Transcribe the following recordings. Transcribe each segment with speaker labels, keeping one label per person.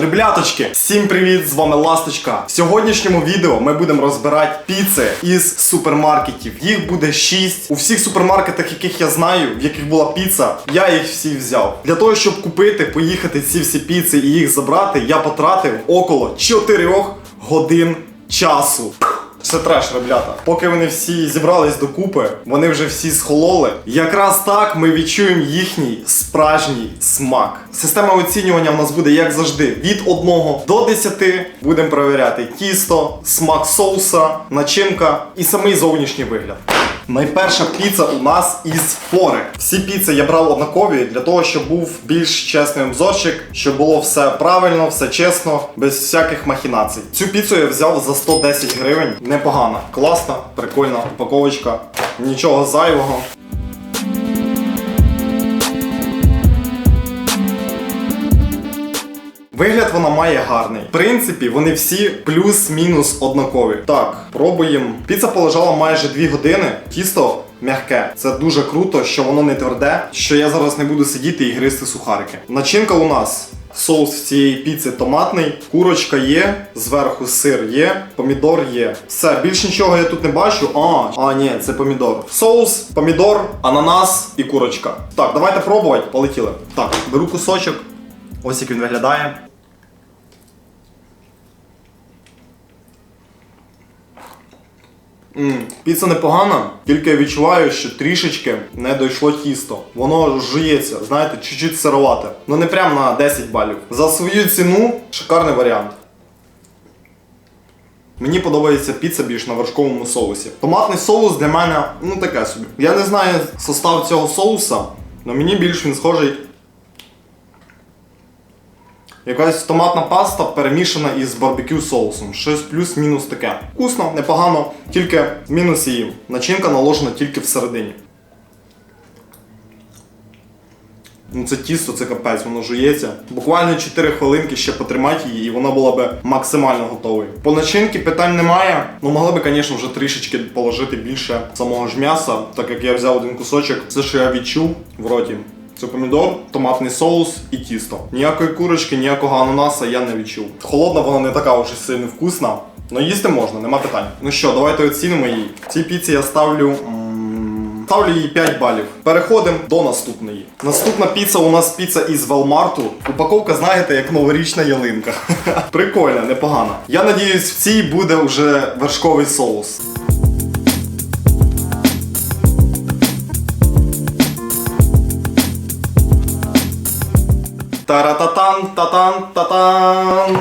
Speaker 1: Ребляточки, всім привіт! З вами Ласточка. В сьогоднішньому відео ми будемо розбирати піци із супермаркетів. Їх буде 6. У всіх супермаркетах, яких я знаю, в яких була піца, я їх всі взяв. Для того, щоб купити, поїхати ці всі піци і їх забрати, я потратив около 4 годин часу. Це треш, ребята. Поки вони всі зібрались докупи, вони вже всі схололи. Якраз так ми відчуємо їхній справжній смак. Система оцінювання в нас буде, як завжди, від 1 до 10. Будемо перевіряти тісто, смак соуса, начинка і самий зовнішній вигляд. Найперша піца у нас із фори. Всі піци я брав однакові для того, щоб був більш чесний обзорчик, щоб було все правильно, все чесно, без всяких махінацій. Цю піцу я взяв за 110 гривень. Непогана, класна, прикольна упаковочка, нічого зайвого. Вигляд вона має гарний. В принципі, вони всі плюс-мінус однакові. Так, пробуємо. Піца полежала майже 2 години. Тісто м'яке. Це дуже круто, що воно не тверде, що я зараз не буду сидіти і гризти сухарики. Начинка у нас. Соус цієї піци томатний, курочка є, зверху сир є, помідор є. Все, більше нічого я тут не бачу. А, а ні, це помідор. Соус, помідор, ананас і курочка. Так, давайте пробувати. Полетіли. Так, беру кусочок. Ось як він виглядає. Піца непогана, тільки я відчуваю, що трішечки не дійшло тісто. Воно жується, знаєте, чуть-чуть сировате. Ну не прям на 10 балів. За свою ціну шикарний варіант. Мені подобається піца більш на вершковому соусі. Томатний соус для мене, ну таке собі. Я не знаю состав цього соуса, але мені більш він схожий. Якась томатна паста перемішана із барбекю соусом. Щось плюс-мінус таке. Вкусно, непогано, тільки мінус її. Начинка наложена тільки всередині. Ну це тісто, це капець, воно жується. Буквально 4 хвилинки ще потримати її, і вона була би максимально готовою. По начинки питань немає. Ну могли би, звісно, вже трішечки положити більше самого ж м'яса, так як я взяв один кусочок. Все, що я відчув в роті. Це помідор, томатний соус і тісто. Ніякої курочки, ніякого ананаса я не відчув. Холодна вона не така вже сильно вкусна. але їсти можна, нема питань. Ну що, давайте оцінимо її. Цій піці я ставлю. Ставлю їй 5 балів. Переходимо до наступної. Наступна піца у нас піца із Велмарту. Упаковка, знаєте, як новорічна ялинка. Прикольна, непогана. Я надіюсь, в цій буде вже вершковий соус. Тарататан, татан, татан.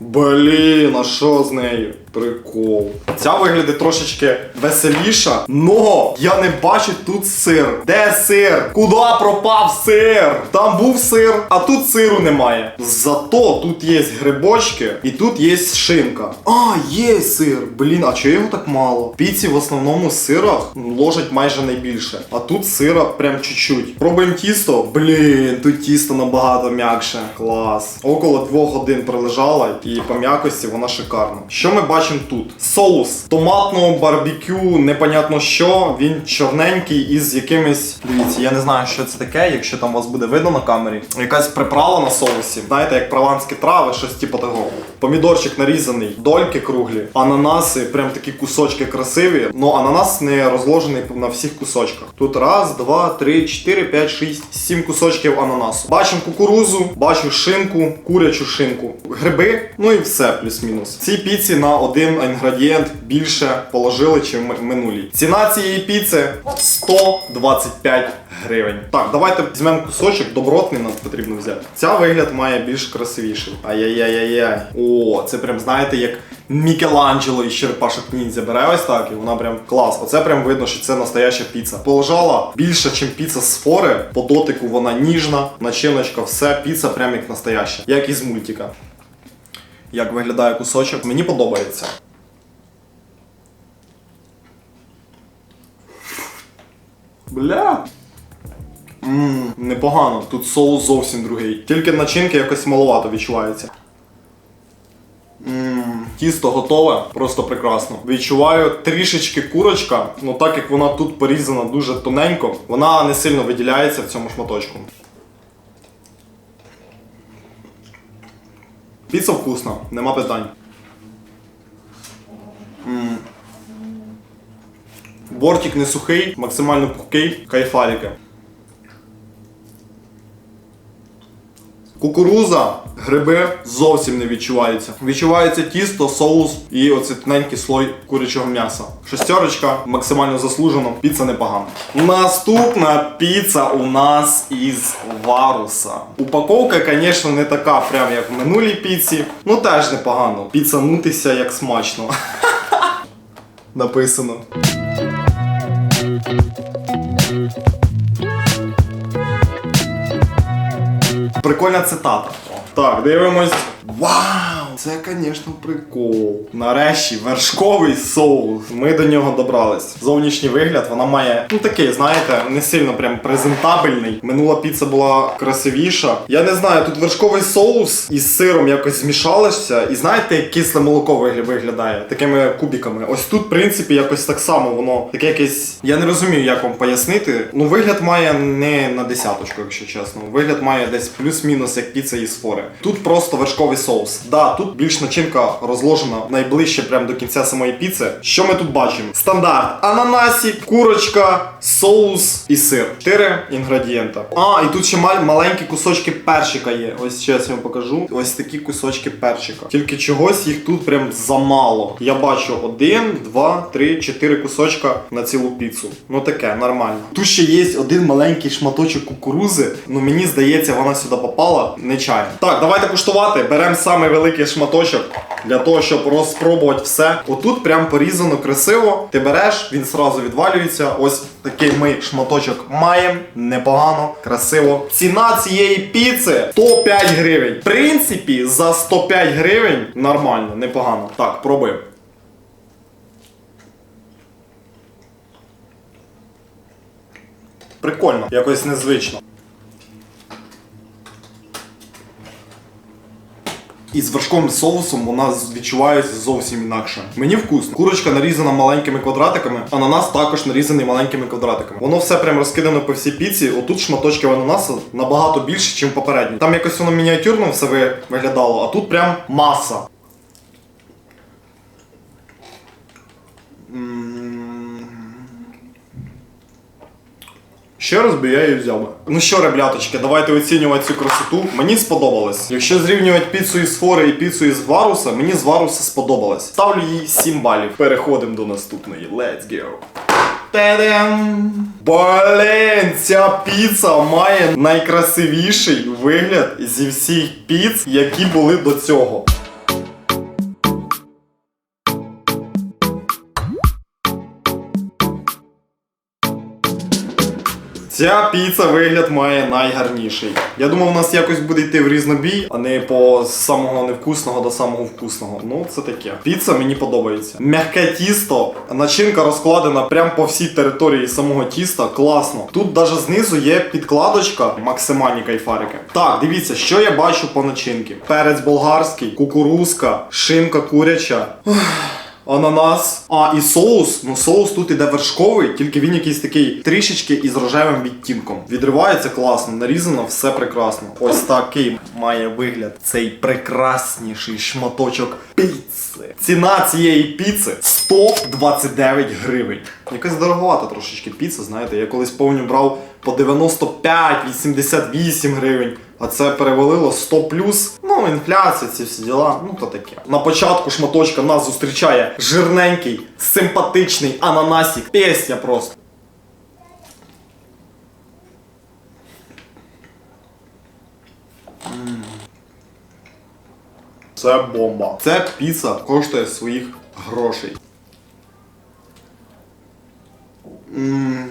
Speaker 1: Блін, а що з нею? Прикол. Ця виглядає трошечки веселіша, но я не бачу тут сир. Де сир? Куди пропав сир? Там був сир, а тут сиру немає. Зато тут є грибочки і тут є шинка. А, є сир. Блін, а чого його так мало? Піці в основному сирах ложать майже найбільше. А тут сира прям чуть-чуть. Пробуємо тісто. Блін, тут тісто набагато м'якше. Клас. Около двох годин пролежала, і по м'якості вона шикарна. Що ми бачимо тут? Соус томатного барбекю, непонятно що. Він чорненький із якимись. Дивіться, я не знаю, що це таке, якщо там вас буде видно на камері. Якась приправа на соусі. Знаєте, як прованські трави, щось типу того. Помідорчик нарізаний, дольки круглі, ананаси, прям такі кусочки красиві. Ну ананас не розложений на всіх кусочках. Тут раз, два, три, чотири, п'ять, шість, сім кусочків ананасу. Бачимо кукурузу, бачу шинку, курячу шинку, гриби, ну і все, плюс-мінус. В цій піці на один інгредієнт більше положили, в минулій. Ціна цієї піци 125 гривень. Так, давайте візьмемо кусочок, добротний нам потрібно взяти. Ця вигляд має більш красивіший. Ай-яй-яй-яй. О, це прям знаєте, як Мікеланджело із черепашок ніндзя бере ось так, і вона прям клас. Оце прям видно, що це настояща піца. Полежала більше, ніж піца з фори. По дотику вона ніжна, начиночка, все, піца прям як настояща, як із мультика. Як виглядає кусочок, мені подобається. Бля. Ммм, непогано. Тут соус зовсім другий. Тільки начинки якось маловато відчувається. Ммм, тісто готове, просто прекрасно. Відчуваю трішечки курочка, ну так як вона тут порізана дуже тоненько, вона не сильно виділяється в цьому шматочку. Піца вкусна, нема питань. М. Бортик не сухий, максимально пухкий, кайфарики. Кукуруза, гриби зовсім не відчуваються. Відчувається тісто, соус і оцей тоненький слой курячого м'яса. Шестерочка максимально заслужено, піца непогана. Наступна піца у нас із варуса. Упаковка, звісно, не така, прям як в минулій піці. Ну теж непогано. Піца нутися як смачно. Написано. Прикольна цитата. Так, дивимось. Вау! Це, звісно, прикол. Нарешті вершковий соус. Ми до нього добрались. Зовнішній вигляд вона має, ну такий, знаєте, не сильно прям презентабельний. Минула піца була красивіша. Я не знаю, тут вершковий соус із сиром якось змішалося. І знаєте, як кисле молоко вигля- виглядає такими кубиками. Ось тут, в принципі, якось так само воно таке якесь. Я не розумію, як вам пояснити. Ну, вигляд має не на десяточку, якщо чесно. Вигляд має десь плюс-мінус, як піца із фори. Тут просто вершковий соус. Да, тут більш начинка розложена найближче прямо до кінця самої піци. Що ми тут бачимо? Стандарт: ананасик, курочка, соус і сир. Чотири інгредієнта. А, і тут ще мал- маленькі кусочки перчика є. Ось зараз я вам покажу. Ось такі кусочки перчика. Тільки чогось їх тут прям замало. Я бачу один, два, три, чотири кусочка на цілу піцу. Ну таке, нормально. Тут ще є один маленький шматочок кукурузи. Ну мені здається, вона сюди попала нечайно. Так, давайте куштувати. Беремо самий великий шматочок для того, щоб розпробувати все. Отут прям порізано красиво. Ти береш, він сразу відвалюється. Ось такий ми шматочок маємо. Непогано, красиво. Ціна цієї піци 105 гривень. В принципі, за 105 гривень нормально, непогано. Так, пробуємо. Прикольно, якось незвично. І з вершковим соусом вона відчувається зовсім інакше. Мені вкусно. Курочка нарізана маленькими квадратиками, ананас також нарізаний маленькими квадратиками. Воно все прям розкидано по всій піці. Отут шматочків ананасу набагато більше, ніж попередні. Там якось воно мініатюрно все виглядало, а тут прям маса. М. Ще раз би я її взяв. Ну що, ребляточки, давайте оцінювати цю красоту. Мені сподобалось. Якщо зрівнювати піцу із фори і піцу із варуса, мені з варуса сподобалось. Ставлю їй 7 балів. Переходимо до наступної. Let's go. Та-дам! Блін, ця піца має найкрасивіший вигляд зі всіх піц, які були до цього. Ця піца вигляд має найгарніший. Я думав, у нас якось буде йти в різнобій, а не по самого невкусного до самого вкусного. Ну, це таке. Піца мені подобається. М'яке тісто, начинка розкладена прямо по всій території самого тіста. Класно. Тут навіть знизу є підкладочка, максимальні кайфарики. Так, дивіться, що я бачу по начинки: перець болгарський, кукурузка, шинка куряча. Ананас. А, і соус. Ну, соус тут іде вершковий, тільки він якийсь такий трішечки із рожевим відтінком. Відривається класно, нарізано, все прекрасно. Ось такий має вигляд цей прекрасніший шматочок піци. Ціна цієї піци 129 гривень. Якась дороговата трошечки піца, знаєте. Я колись повню брав по 95-88 гривень. А це перевалило 100 плюс. Ну, інфляція, ці всі діла. Ну то таке. На початку шматочка нас зустрічає жирненький, симпатичний ананасик. Пісня просто. Це бомба. Це піца коштує своїх грошей. М.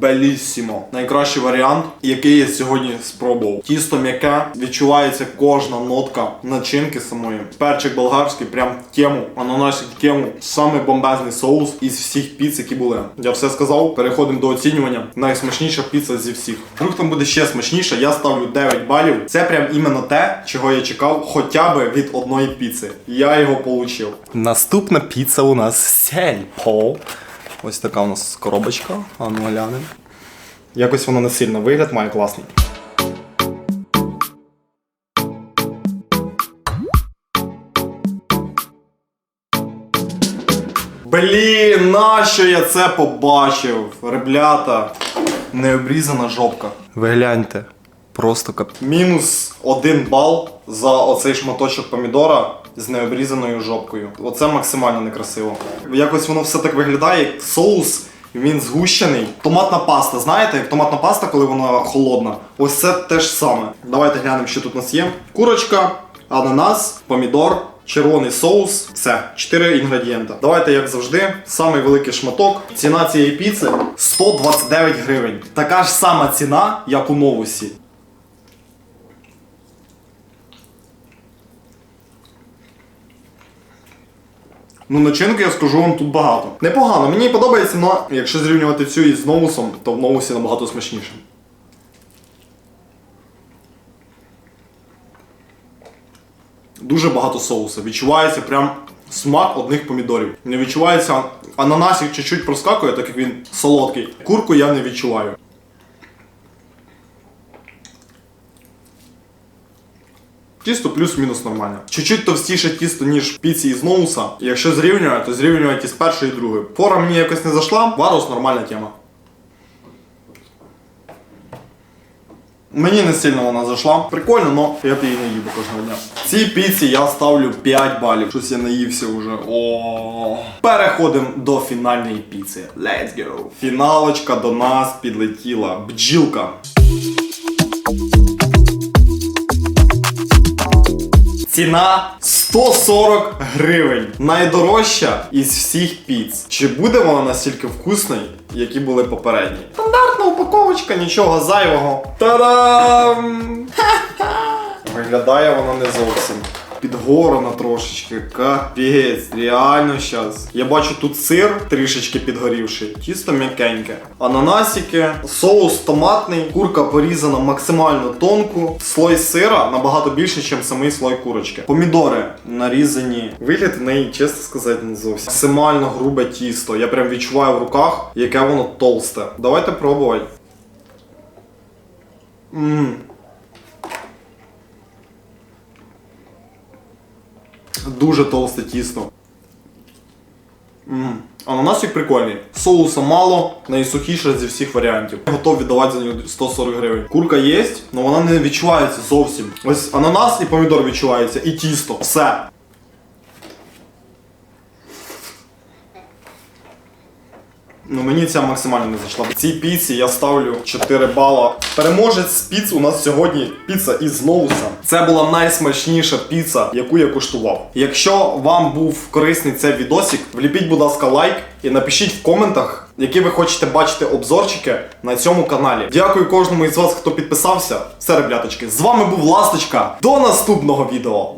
Speaker 1: Белісімо. Найкращий варіант, який я сьогодні спробував. Тісто м'яке, відчувається кожна нотка начинки самої. Перчик болгарський, прям тему, ананасик тему. Самий бомбезний соус із всіх піц, які були. Я все сказав. Переходимо до оцінювання. Найсмачніша піца зі всіх. Вдруг там буде ще смачніше, я ставлю 9 балів. Це прям іменно те, чого я чекав, хоча б від одної піци. Я його получив. Наступна піца у нас сельпо. Ось така у нас коробочка, а ну глянемо. Якось воно не сильно вигляд, має класний. Блін, нащо я це побачив? Реблята, необрізана жопка. Ви гляньте, просто кап... Мінус один бал за оцей шматочок помідора з необрізаною жопкою. Оце максимально некрасиво. Якось воно все так виглядає, як соус. Він згущений. Томатна паста, знаєте, як томатна паста, коли вона холодна. Ось це те ж саме. Давайте глянемо, що тут у нас є. Курочка, ананас, помідор, червоний соус. Все, 4 інгредієнта. Давайте, як завжди, самий великий шматок. Ціна цієї піци 129 гривень. Така ж сама ціна, як у новусі. Ну, начинки я скажу вам тут багато. Непогано, мені подобається, але якщо зрівнювати цю із новусом, то в новусі набагато смачніше. Дуже багато соусу. Відчувається прям смак одних помідорів. Не відчувається ананасик чуть-чуть проскакує, так як він солодкий. Курку я не відчуваю. Тісто плюс-мінус нормальне. Чуть-чуть товстіше тісто, ніж піці із ноуса. Якщо зрівнювати, то зрівнювати із першої і другої. Фора мені якось не зайшла, варус нормальна тема. Мені не сильно вона зайшла. Прикольно, але я б її не їв кожного дня. Цій піці я ставлю 5 балів. Щось я наївся вже. О. Переходимо до фінальної піци. Let's go. Фіналочка до нас підлетіла. Бджілка. Ціна 140 гривень. Найдорожча із всіх піц. Чи буде вона настільки вкусною, які були попередні? Стандартна упаковочка, нічого зайвого. Та-дам! Виглядає вона не зовсім. Підгорана трошечки, капець, реально щас. Я бачу тут сир трішечки підгорівший, тісто м'якеньке. Ананасики, соус томатний, курка порізана максимально тонку. Слой сира набагато більше, ніж самий слой курочки. Помідори нарізані. Вигляд в неї, чесно сказати, не зовсім. Максимально грубе тісто. Я прям відчуваю в руках, яке воно толсте. Давайте пробувати. Ммм. Дуже толсте тісто. Mm. Ананасик прикольний. Соуса мало, найсухіше зі всіх варіантів. Я Готов віддавати за нього 140 гривень. Курка є, але вона не відчувається зовсім. Ось ананас і помідор відчувається, і тісто. Все. Ну мені ця максимально не зайшла. Цій піці я ставлю 4 бала. Переможець піц у нас сьогодні піца із Ноуса. Це була найсмачніша піца, яку я куштував. Якщо вам був корисний цей відосик, вліпіть, будь ласка, лайк і напишіть в коментах, які ви хочете бачити обзорчики на цьому каналі. Дякую кожному із вас, хто підписався. Все, ребляточки, з вами був Ласточка. До наступного відео.